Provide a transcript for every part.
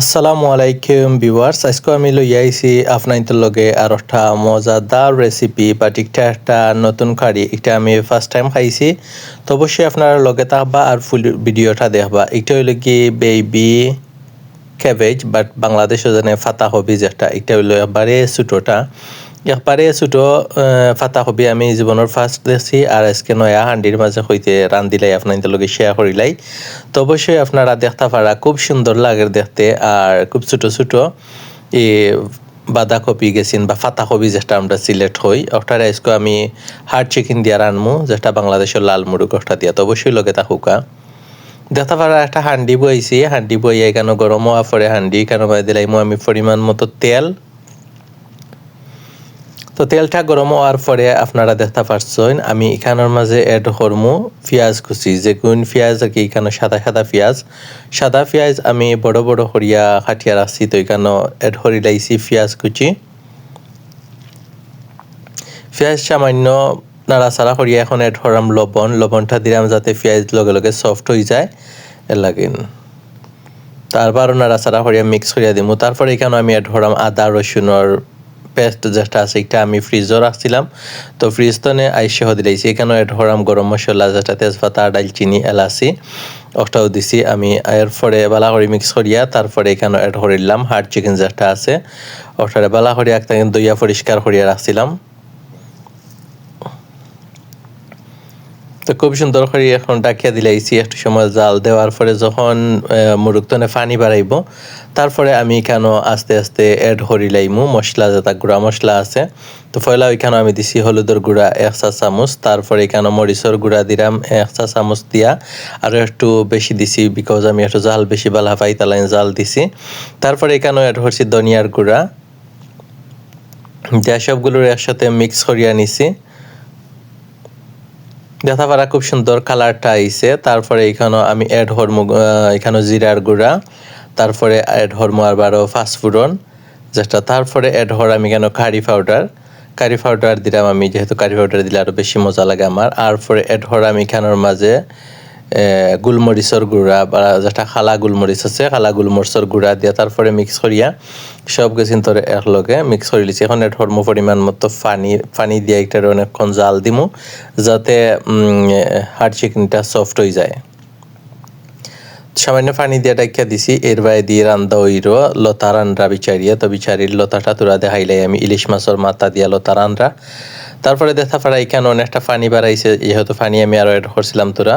আসসালামু আলাইকুম ভিউয়ার্স, আজকে আমি লই আইছি আপনাইতো লগে আর একটা মজাদার রেসিপি বা ঠিকঠাক একটা নতুন কারি এটা আমি ফার্স্ট টাইম খাইছি। তো অবশ্যই আপনারা লগে থাকবা আর ফুল ভিডিওটা দেখবা। এটা হইল কি বেবি ক্যাবেজ বাট বাংলাদেশে জানে ফাতা হবি যেটা এটা হইল এবারে ছোটোটা। একবারে ছোটো ফাতা হবি আমি জীবনের ফার্স্ট দেখছি আর আজকে নয়া হান্ডির মাঝে হইতে রান্দিলাই আপনাদের লগে শেয়ার করিলাই তো অবশ্যই আপনারা দেখতে পারা খুব সুন্দর লাগে দেখতে আর খুব ছোট ছোট এ বাঁধাকপি গেছিন বা ফাতাকপি যেটা আমরা সিলেক্ট হই ওটার আজকে আমি হার্ড চিকেন দিয়া রানমু যেটা বাংলাদেশের লাল মুরুগ ওটা দিয়া তো অবশ্যই লগে থাকুকা দেখতে পারা একটা হান্ডি বইছি হান্ডি বইয়ে কেন গরম হওয়া পরে হান্ডি কেন বাই দিলাইমু আমি পরিমাণ মতো তেল তো তেলটা গরম হওয়ার পরে আপনারা দেখতে পাচ্ছেন আমি এখানের মাঝে অ্যাড করমু পেঁয়াজ কুচি। যে কোন পেঁয়াজ আর কি, এখানে সাদা সাদা পেঁয়াজ। সাদা পেঁয়াজ আমি বড় বড় করিয়া খাটিয়া রাখছি, তো এখানে অ্যাড করি লাইছি পেঁয়াজ কুচি। পেঁয়াজ সামান্য নাড়াচাড়া করিয়া এখন অ্যাড করাম লবণ। লবণটা দিলাম যাতে পেঁয়াজ লগে লগে সফট হয়ে যায়, এর লাগিন তারপরও নাড়াচাড়া করিয়া মিক্স করিয়া দিমু। তারপরে এখানে আমি অ্যাড করাম আদা রসুনের পেস্ট যেটা আছে এটা আমি ফ্রিজও রাখছিলাম। তো ফ্রিজ তো নে আইসে দিলাইছি এখানে এড হরাম গরম মশলা যেটা তেজপাতা, ডালচিনি, এলাচি ওটাও দিছি আমি। এরপরে বালা করে মিক্স করিয়া তারপরে এখানে এড হরিলাম হার্ড চিকেন যেটা আছে। ওটারে বালা করিয়া একটা দইয়া পরিষ্কার করিয়া রাখছিলাম। তো খুব সুন্দর করে এখন ডাকিয়া দিলাইছি একটু সময় জাল দেওয়ার পরে যখন মুরুগতনে পানি বাড়াইব, তারপরে আমি কেন আস্তে আস্তে এড অ্যাড হরিলাইমু মশলা যেটা গুঁড়া মশলা আছে, তো ফয়লা ওইখানে আমি দিছি হলুদের গুঁড়া এক চা চামচ, তারপরে এখানে মরিচর গুঁড়া দিলাম এক চা চামচ দিয়া, আর একটু বেশি দিছি বিকজ আমি একটু জাল বেশি বালা পাই তালাই জাল দিছি। তারপরে এখানেও অ্যাড করছি ধনিয়ার গুঁড়া যা সবগুলোর একসাথে মিক্স করিয়া নিছি। দেখা পারা খুব সুন্দর কালারটা আইছে। তারপরে এখানেও আমি অ্যাড হরমো এখানেও জিরার গুঁড়া, তারপরে অ্যাড হরমো আবারও ফাস্টফুডন যেটা তারপরে অ্যাড হর আমি কেন কারি পাউডার কারি পাউডার দিলাম আমি, যেহেতু কারি পাউডার দিলে আরও বেশি মজা লাগে আমার। আর পরে অ্যাড হর আমি এখানোর মাঝে গোলমরিচর গুড়া বা যেটা খালা গোলমরিচ আছে, খালা গোলমরিচর গুড়া দিয়া তারপরে মিক্স করিয়া সব গেছিন তোর একলগে মিক্স করে লিছি এখন হরমো পরিমাণ মতো পানি পানি দিয়ে একটার অনেকক্ষণ জাল দিমু, যাতে হার্ড চিকেনটা সফট হয়ে যায়। সামান্য পানি দিয়ে ডাকিয়া দিছি। এর বাইরে দিয়ে রান্দা ওইরো লতা রান্না বিচারিয়া তো বিচারির লতাটা তোরা দেখাইলাই আমি ইলিশ মাছের মাথা দিয়া লতা রান্না তারপরে দেখা পারা এখানে অনেকটা পানি বাড়াইছে যেহেতু পানি আমি আরও অ্যাড করছিলাম তোরা।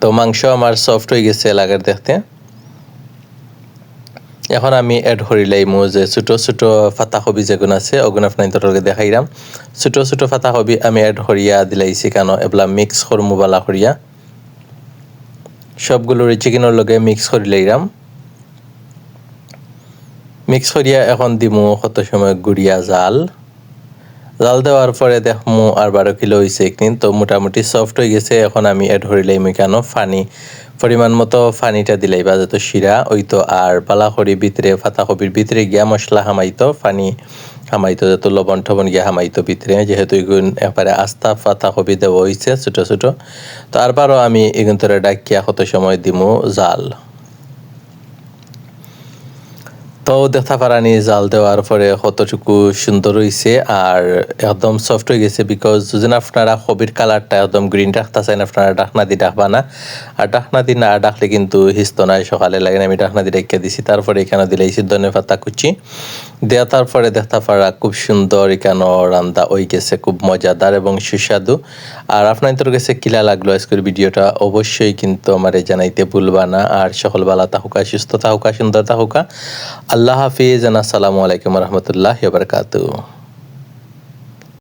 তো মাংস আমার সফট হয়ে গেছে লাগার দেখতে। এখন আমি অ্যাড করিলাইমু যে ছোটো ছোটো ফাতা হবি যেগুলো আছে ওগুলো আপনার দেখাইলাম ছোটো ছোটো ফাতা হবি আমি এড করিয়া দিলাইছি কেন, এগুলা মিক্স করমু বালা করিয়া। সবগুলোর চিকেনের লগে মিক্স করি করিলাইলাম মিক্স করিয়া এখন দিমু কত সময় গুড়িয়া জাল। জাল দেওয়ার পরে দেখ দেখমু আর বারো কিলো হয়েছে তো মোটামুটি সফট হয়ে গেছে। এখন আমি এড হরিলাই কেন ফানি। পরিমাণ মতো ফানিটা দিলাই বা যত শিরা ওই তো আর বালাখড়ি ভিতরে ফাতাকপির ভিতরে গিয়া মশলা হামাইতো, ফানি হামাইতো, যত লবণ টবণ গিয়া হামাইতো ভিতরে। যেহেতু এগুন একবারে আস্থা ফাতাকপি দেওয়া হয়েছে ছোটো ছোটো। তো আরবারও আমি এগুন তোরে ডাকিয়া কত সময় দিমু জাল। তো দেখতে পারানি জাল দেওয়ার পরে কতটুকু সুন্দর হয়েছে আর একদম সফট হয়ে গেছে বিকজ যদি আপনারা হবির কালারটা একদম গ্রিন রাখতে চান, আপনারা ডাকনা দি ডাকবা না। আর ডাকনা দি না ডাকলে কিন্তু হিস্ত নাই, সকালে লাগে আমি ডাকনা দি রেখে দিছি। তারপরে এখানে দিলে ধনে পাতা কুচি। দেওয়া পরে দেখা পারা খুব সুন্দর এখানে রান্দা ওই গেছে, খুব মজাদার এবং সুস্বাদু। আর আপনাদের কাছে কিলা লাগল আজকের ভিডিওটা, অবশ্যই কিন্তু আমার জানাইতে ভুলবা না। আর সকল বালা তাহুকা, সুস্থ তাহুকা, সুন্দর তাহুকা। আল্লাহ হাফিজ, আসসালামু আলাইকুম রহমতুল্লাহ বারকাতু